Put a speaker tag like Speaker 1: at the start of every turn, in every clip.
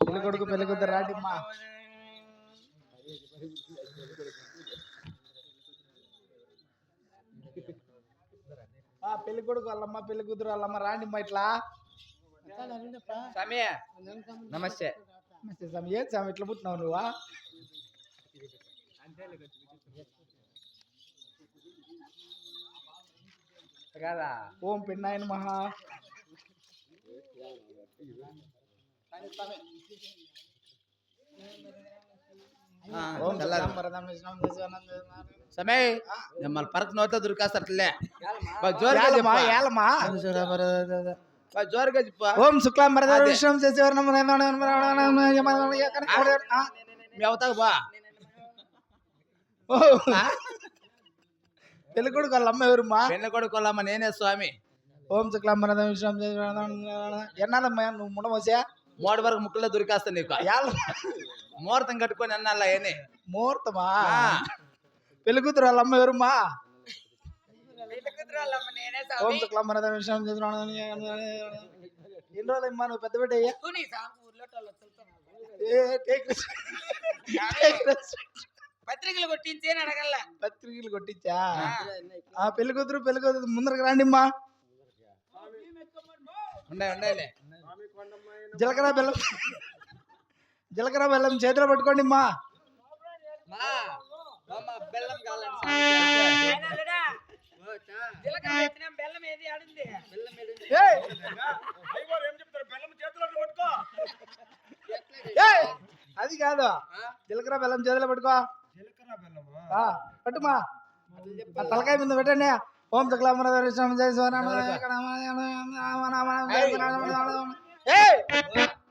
Speaker 1: పెళ్ళి కొడుకు పెళ్ళి కూతురు ఆ, పెళ్ళి కొడుకు వాళ్ళమ్మ పెళ్ళి కూతురు వాళ్ళమ్మ రాండి అమ్మా ఇట్లా.
Speaker 2: సమయ. నమస్తే.
Speaker 1: నమస్తే ఏం స్వామి ఇట్లా పుట్టినావు నువ్వా?
Speaker 2: కదా
Speaker 1: ఓం పిన్నాయన మహా. ఓం
Speaker 2: అదే.
Speaker 1: విష్ణుం శశివర్ణం
Speaker 2: మీ అవతాకు బా.
Speaker 1: పెళ్ళి కొడుకు వాళ్ళ అమ్మ ఎవరమ్మా
Speaker 2: పెళ్ళ కొడుకోలమ్మ నేనే స్వామి.
Speaker 1: ఓం శుక్లాం వరద విష్ణుం ఎన్నాళ్ళమ్మా నువ్వు ముడమోసా
Speaker 2: మూడు వరకు ముక్కుల్లో దొరికేస్తా నీకు. ముహూర్తం కట్టుకొని అన్నల్లా ఏని
Speaker 1: ముహూర్తమా. పెళ్ళి కూతురు వాళ్ళ అమ్మ ఎవరమ్మా ఓం శుక్లాం వరద విష్ణుం ఎన్ని రోజులమ్మా నువ్వు పెద్ద బిడ్డ.
Speaker 3: పత్రికలు కొట్టించేని అడగల
Speaker 1: పత్రికలు కొట్టించా? ఆ. పెళ్ళి కూతురు పెళ్ళి కూతురు ముందరకు రండి
Speaker 2: ఉండే ఉండేలే
Speaker 1: జీలకర్ర బెల్లం. జీలకర్ర బెల్లం చేతిలో పట్టుకోండి అమ్మా
Speaker 2: బెల్లం కావాలండి.
Speaker 3: జీలకర్ర. ఎత్తినాం, బెల్లం ఏది ఆడింది?
Speaker 1: ఏయ్! ఏయ్! అది కాదు. జీలకర్ర బెల్లం చేతిలో పట్టుకో. ఆ, పట్టుమా. తలకాయ మీద పెట్టండి. ఓం శుక్లామర విష్ణు జయ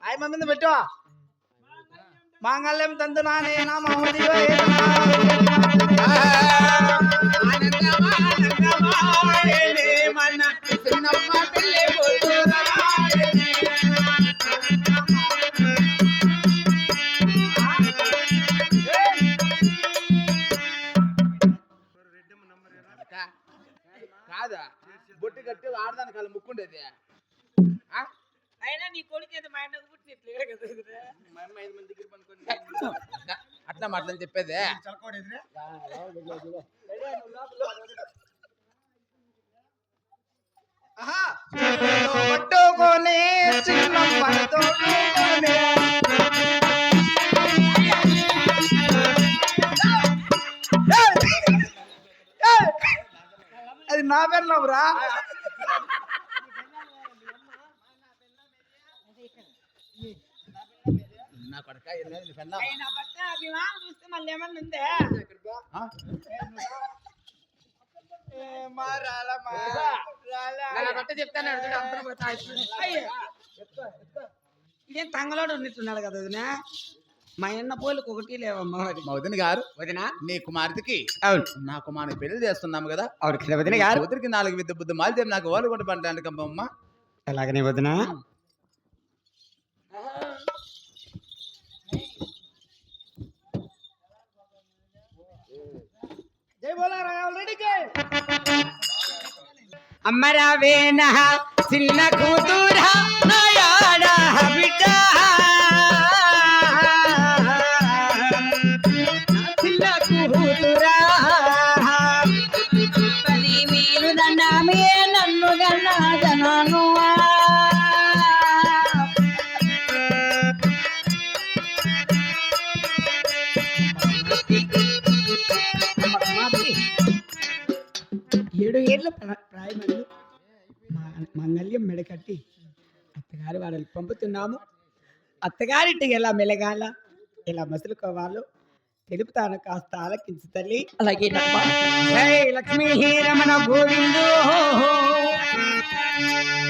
Speaker 1: ఆయమ మీద పెట్టు మాంగళ్యం తంతు నానే
Speaker 2: కాదా ఆ?
Speaker 3: అయినా నీ కొడుకు ఏదో మా అన్నకు పుట్టినట్లే కదా
Speaker 2: మా అమ్మ ఐదు మంది దగ్గర పనుకొని అట్లా మాటలని చెప్పేది.
Speaker 1: పట్టుకొని ఏయ్! అది నా పెళ్ళంరా
Speaker 2: నా కొడక ఎన్నో నీ పెళ్ళాం.
Speaker 3: అయినా పట్ట అభిమానం చూస్తే మళ్ళీ ఏమన్నా ఉందే
Speaker 2: ఆ? నా చెప్తాను.
Speaker 3: అయ్యో. ఇదేం తంగలోడు ఉన్నట్టున్నాడు కదా వదినా? మా అన్న పోలికి ఒకటి లేవమ్మా మరి
Speaker 2: మా వదిన గారు
Speaker 3: వదినా?
Speaker 2: నీ కుమార్తెకి
Speaker 3: అవును.
Speaker 2: నా కుమారుని పెళ్ళి చేస్తున్నాము కదా.
Speaker 3: అవును వదిన గారు?
Speaker 2: కూతురికి నాలుగు విద్య బుద్ధి మాలు చెప్పి నాకు ఓలు కొట్టి పంటాను అమ్మ
Speaker 3: అలాగనే వదినా?
Speaker 1: జై బోలా రెడీకి
Speaker 3: అమ్మరావేన చిన్న కూతురా నాయాడ బిడ్డ మంగళ్యం మెడకట్టి అత్తగారి వాళ్ళకి పంపుతున్నాము. అత్తగారింటికి ఎలా మెలగాల ఎలా మసులుకోవాలో తెలుపుతాను కాస్త ఆలకించు తల్లి. అలాగే జై లక్ష్మీ రమణ గోవిందు.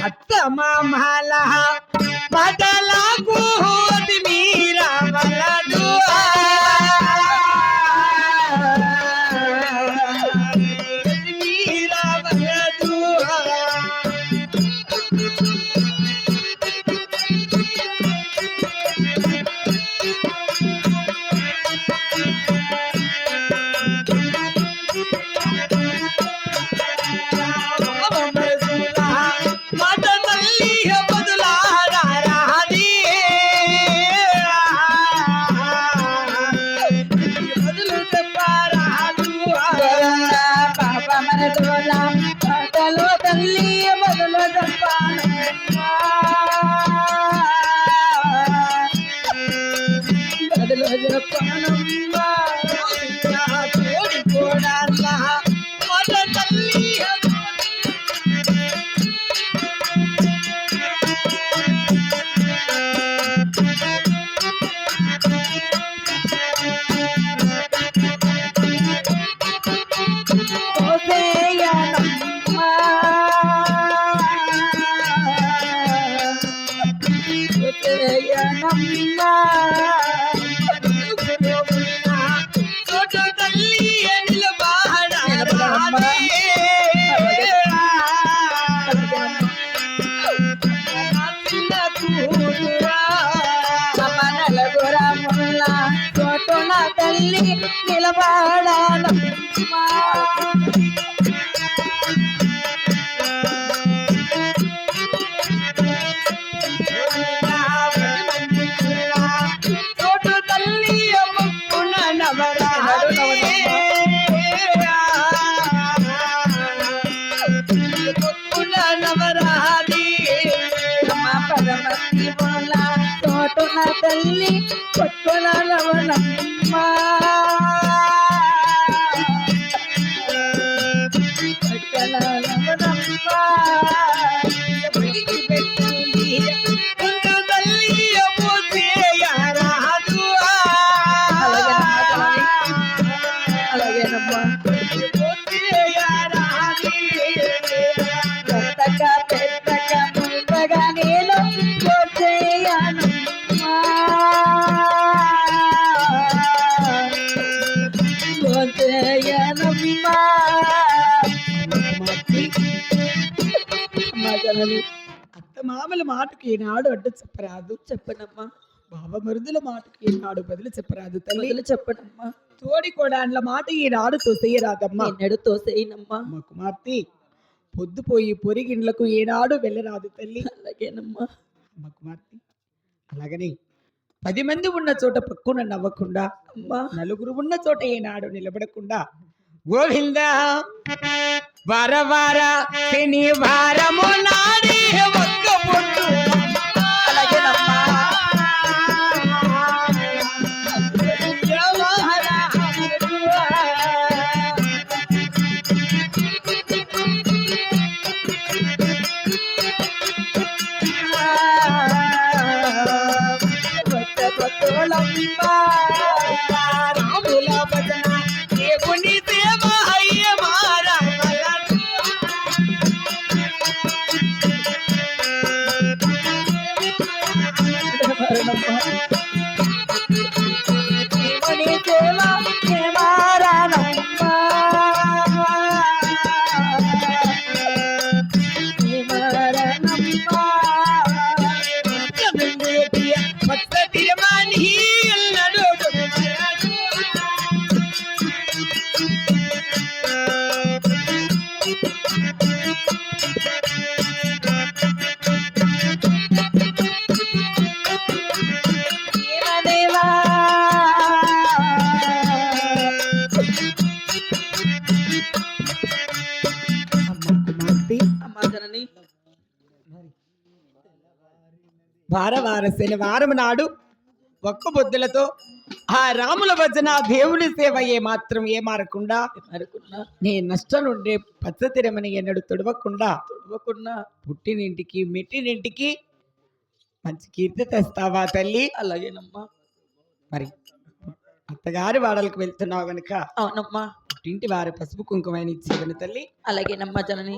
Speaker 3: అత్త మామల పదలకు the corner
Speaker 4: of చోటున నిలబడాలమ్మా
Speaker 3: మాటకి ఈనాడు అడ్డు చెప్పరాదు.
Speaker 4: చెప్పనమ్మా.
Speaker 3: బావ మరుదుల మాటకి ఈనాడు బదులు చెప్పరాదు తల్లి.
Speaker 4: చెప్పనమ్మా.
Speaker 3: తోడి కోడాండ్ల మాట ఈనాడు తోసేయరాదమ్మా.
Speaker 4: ఎన్నడు తోసేయనమ్మా.
Speaker 3: మా కుమార్తె పొద్దుపోయి పొరిగిండ్లకు ఏనాడు వెళ్ళరాదు తల్లి.
Speaker 4: అలాగేనమ్మా.
Speaker 3: మా కుమార్తె అలాగని పది మంది ఉన్న చోట పక్కున నవ్వకుండా
Speaker 4: అమ్మా.
Speaker 3: నలుగురు ఉన్న చోట ఏనాడు నిలబడకుండా గోవింద వార వార శనివారము నాడే వార వార శనివారం నాడు ఒక్క బొద్దులతో ఆ రాముల భజన దేవుని సేవ ఏ మాత్రం ఏ మారకుండా
Speaker 4: మరుకున్నా
Speaker 3: నీ నష్టం నుండి పచ్చతిరమని ఎన్నడు తొడవకుండా
Speaker 4: తొడవకున్నా
Speaker 3: పుట్టినింటికి మెట్టినింటికి మంచి కీర్తి తెస్తావా తల్లి?
Speaker 4: అలాగేనమ్మా.
Speaker 3: మరి అత్తగారి వాడలకు వెళ్తున్నావు గనుక
Speaker 4: అవునమ్మా.
Speaker 3: పుట్టింటి వారి పసుపు కుంకుమైన ఇచ్చేదని తల్లి.
Speaker 4: అలాగేనమ్మా జనని.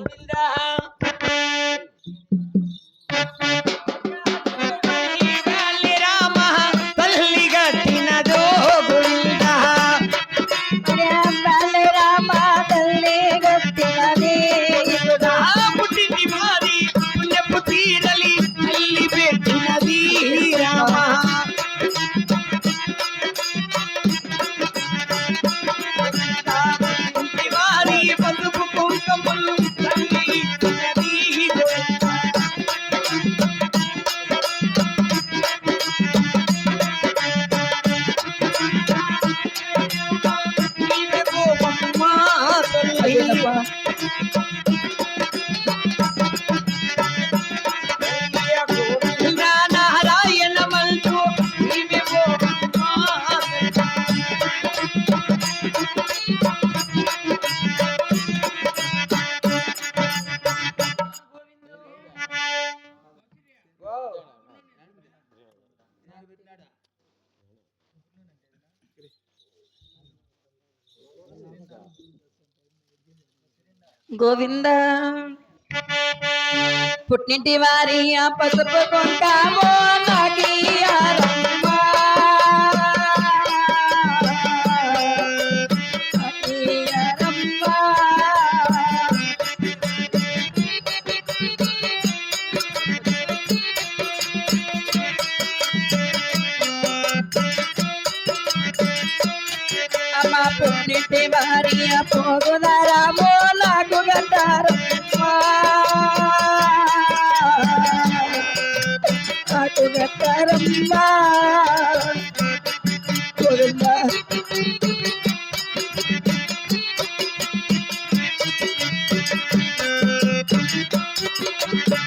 Speaker 4: గోవింద. పుట్టింటి వారి పసుపు కొంటామో నాకి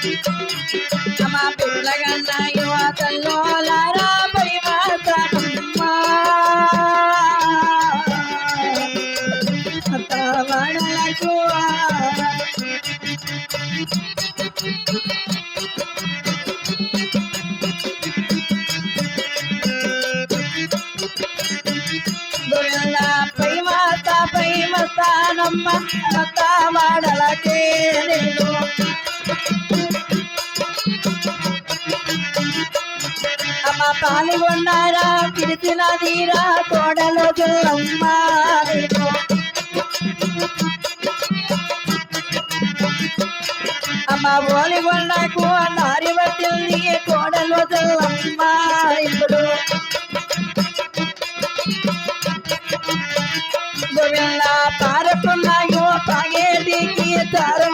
Speaker 4: అమ్మ పిల్లగన్న యువతల్లో లారాపై మాట్లాడమ్మా వాడలకు గొర్రెల పై మాత పై మస్తానమ్మ పాల్గొన్నారా పిలిచిన తీరా కోడలు అమ్మా నీకు. అమ్మ ఓలిగొండకు నారి వచ్చింది కోడలు అమ్మా ఇప్పుడు గోవింద పారకున్నాయో పాగేటికి దారి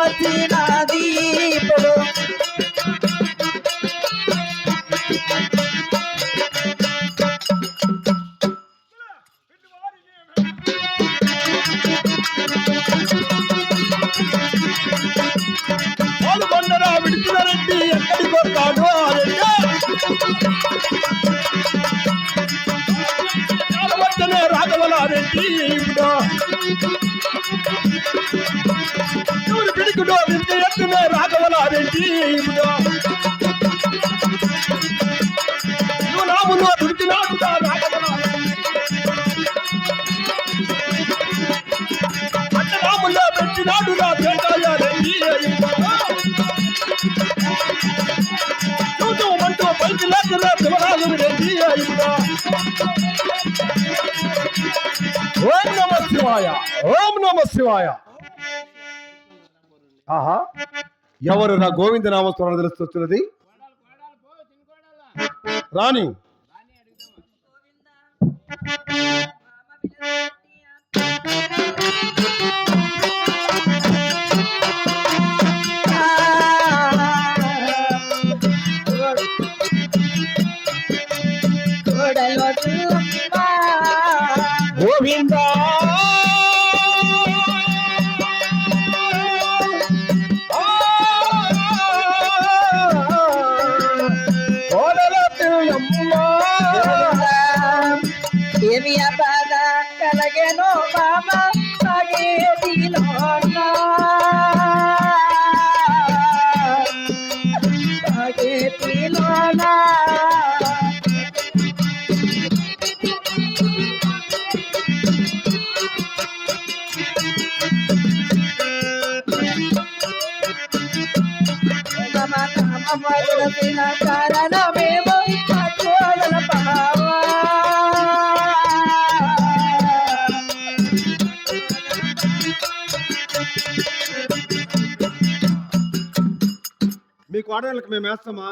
Speaker 5: ఎవరు పిడుకుడో ఇంత ఎత్తునే రాఘవలారెడ్డి ఇప్పుడు నువ్వు రాముల్లో పెట్టినాడు నా పేటాయారెడ్డి చూద్దాం పైకి శివరాజు రెడ్డి ఓం నమ శివాయ ఓం నమ శివాయ. ఆహా. ఎవరు నా గోవింద నామస్మరణ తెలుస్తున్నది? రాణి.
Speaker 4: కోడలు కారణమేమో అకోడల పావా
Speaker 5: మీ కోడళ్ళకి మేము వేస్తామా?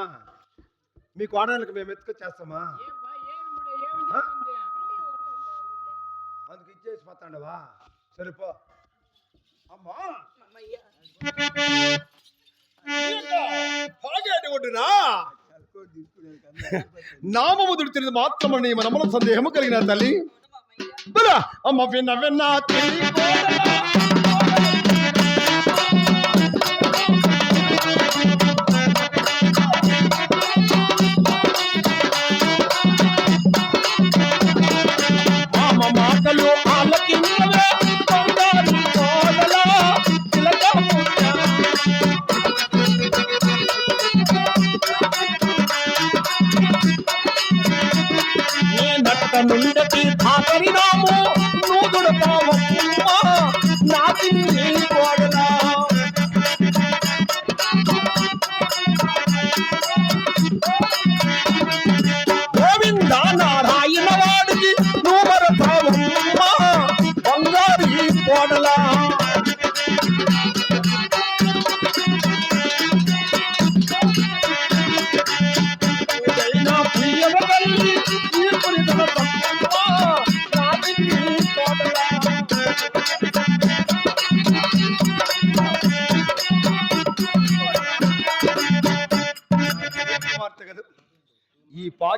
Speaker 5: మీ కోడళ్ళకి మేము ఎత్తుకొచ్చేస్తామా? అందుకు ఇచ్చేసి పోతాండవా? సరిపో అమ్మా! ఒడ్డునా నామము దుడిచినది మాత్రమని మనముల సందేహము కలిగిన తల్లి. బలా అమ్మ విన్న విన్న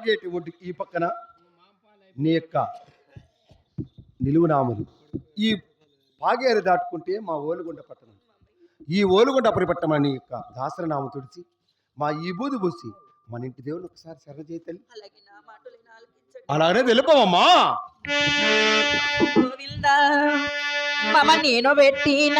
Speaker 5: ఈ
Speaker 6: పాగేటి ఒడ్డు ఈ పక్కన నీ యొక్క నిలువునామలు ఈ పాగేరు దాటుకుంటే మా ఓలుగుంట పట్టణం. ఈ ఓలుగుంట పరిపట్టణ నీ యొక్క దాసరనామం తుడిచి మా ఈ బూది పూసి మన ఇంటి దేవుని ఒకసారి శరణ చేయి తల్లి.
Speaker 4: అలాగే నా మాటలు ఆలకించండి
Speaker 6: అలాగనే తెలుపవమ్మా
Speaker 4: గోవింద మమ నేను పెట్టిన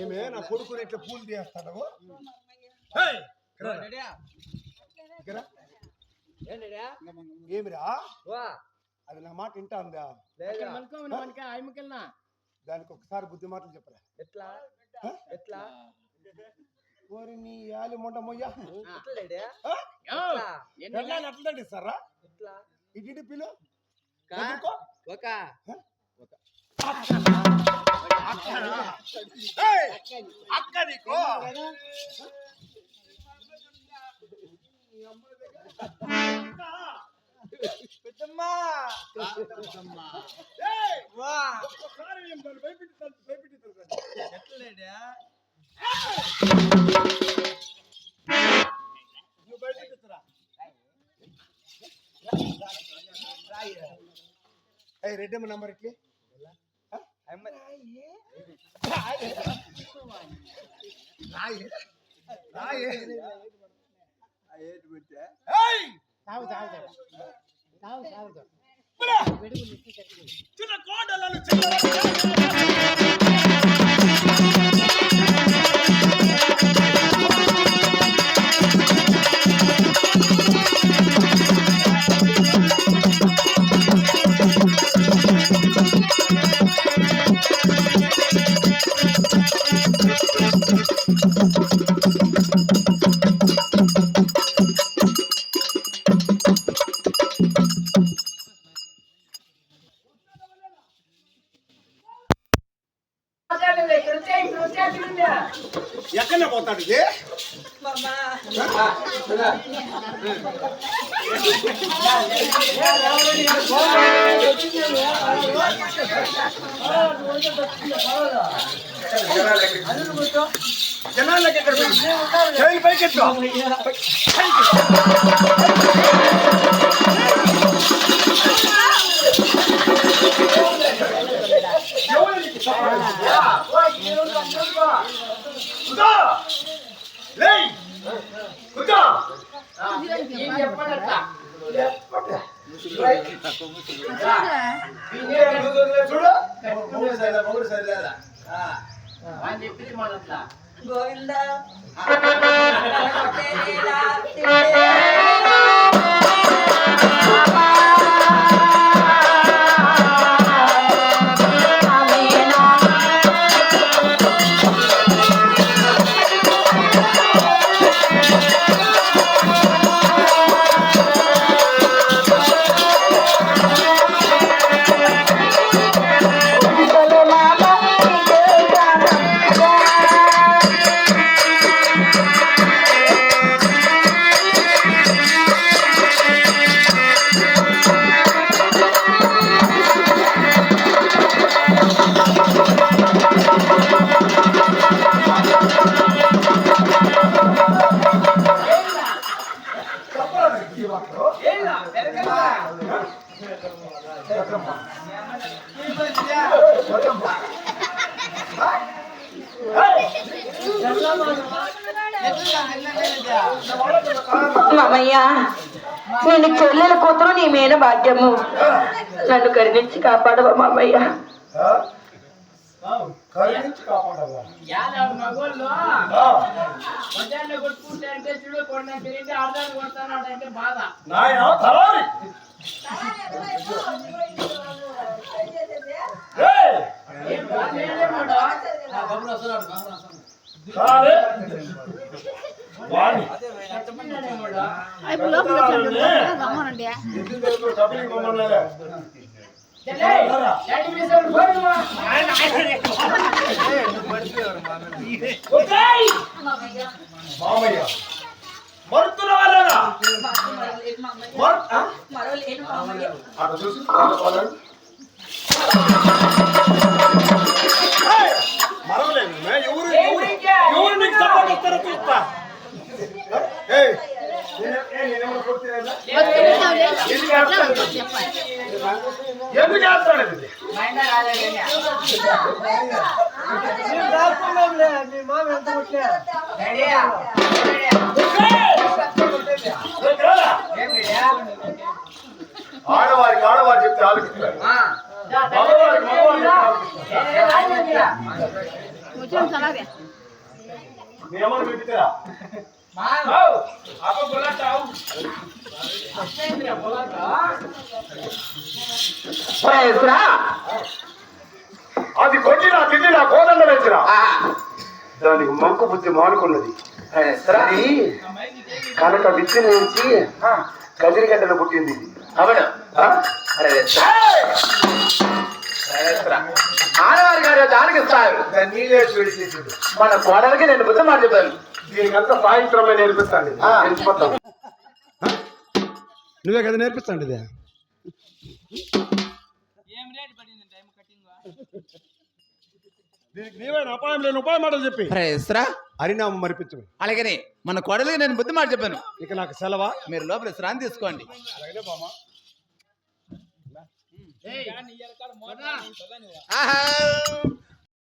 Speaker 6: ఏమే నా కొడుకుని ఇట్లా పూలు తీస్తాను ఏమిరా? అది నా మాట వింటా ఉందా దానికి ఒకసారి బుద్ధి మాటలు చెప్పరా?
Speaker 2: ఎట్లా? ఎట్లా?
Speaker 6: ఓరి నీ యాలి మొండ మొయ్య?
Speaker 2: ఎట్లా
Speaker 6: పెళ్ళాన్ని అట్లండి సారా
Speaker 2: ఎట్లా?
Speaker 6: ఇటు పిలు.
Speaker 2: ఒక!
Speaker 6: అక్క నీకు
Speaker 1: పెద్దమ్మా ఎట్లేడా
Speaker 6: నువ్వు రెడ్డమ్మ నంబర్ ఎట్లే? చిన్న కోడలను చిన్న కుదా లేయ్ చూడు
Speaker 2: మొగుడు సరిదా మొగుడు సరిలేదా
Speaker 4: గోవింద. కరుణించి కాపాడవా మామయ్య?
Speaker 6: కరుణించి కాపాడవా?
Speaker 2: కొట్టుకుంటే అంటే చూడు కొండ తిరిగి అర్థాన్ని కొడతాను అంటే బాధ.
Speaker 6: నాయనా తలారి. ఏయ్!
Speaker 2: ఏం బాధ
Speaker 6: మామయ్య మరుతున్న వాళ్ళరా అటు చూసి వాళ్ళని. మరవలేదు ఎవరు ఎవరు ఎవరు నీకు సపోర్ట్ వస్తారో చూస్తా ఏయ్, నేను- ఏ, నేనేమన్నా కొడుతున్నానా? ఎందుకు చేస్తాడు ఇది? దగ్గరరా.
Speaker 2: ఏం రెడీయా?
Speaker 6: ఆడవారికి ఆడవారు చెప్తే ఆలోచిస్తారు. మగవారికి మగవారు చెప్తే ఆలోచిస్తారు
Speaker 2: ఏ, ఏ, రాలేదురా.
Speaker 6: మేమని పెట్టిరా అది కొట్టినా తిట్టినా కోదండ వేసిరా దానికి మంకు బుద్ధి మానుకున్నది. అది కనుక విత్తి నుంచి కదిరిగడ్డలు పుట్టింది.
Speaker 2: అవును? ఆడవారి గారు దానికి మన కోడలకి నేను బుద్ధ మాట చెప్పాను
Speaker 6: దీనికంతా సాయంత్రమే నువ్వే కదా నేర్పిస్తాండి ఇది? దీనికి నీవైనా అపాయం లేని ఉపాయం మాటలు చెప్పి. హరినామం మరిపించు.
Speaker 2: అలాగని మన కోడలకి నేను బుద్ధి మాట చెప్పాను.
Speaker 6: ఇక నాకు సెలవా?
Speaker 2: మీరు లోపల శ్రాంతి తీసుకోండి. ఆహా!